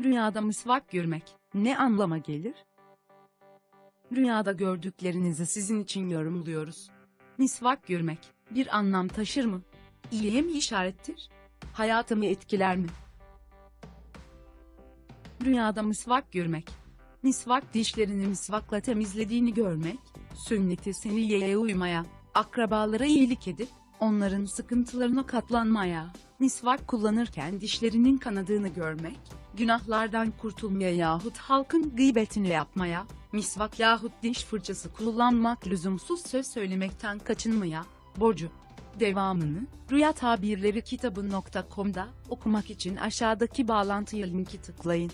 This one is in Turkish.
Rüyada misvak görmek ne anlama gelir? Rüyada gördüklerinizi sizin için yorumluyoruz. Misvak görmek bir anlam taşır mı? İyiye mi işarettir? Hayatımı etkiler mi? Rüyada misvak görmek. Misvak dişlerini misvakla temizlediğini görmek, sünneti seniyeye uymaya, akrabalara iyilik edip, onların sıkıntılarına katlanmaya, misvak kullanırken dişlerinin kanadığını görmek, günahlardan kurtulmaya yahut halkın gıybetini yapmaya, misvak yahut diş fırçası kullanmak lüzumsuz söz söylemekten kaçınmaya, borcu. Devamını, Rüya Tabirleri kitabı.com'da okumak için aşağıdaki bağlantıya linki tıklayın.